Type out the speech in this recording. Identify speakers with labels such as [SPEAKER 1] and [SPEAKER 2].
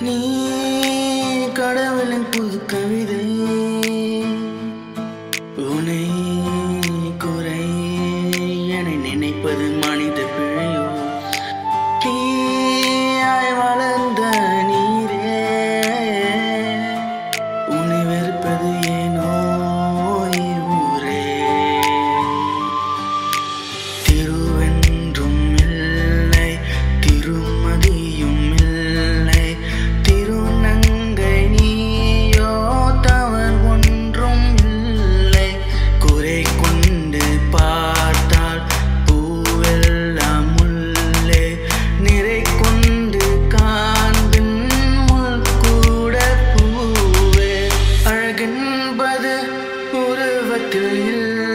[SPEAKER 1] நீ கடவுளின் கவிதை. உனை குறை என நினைப்பது மனித பிழை ever do you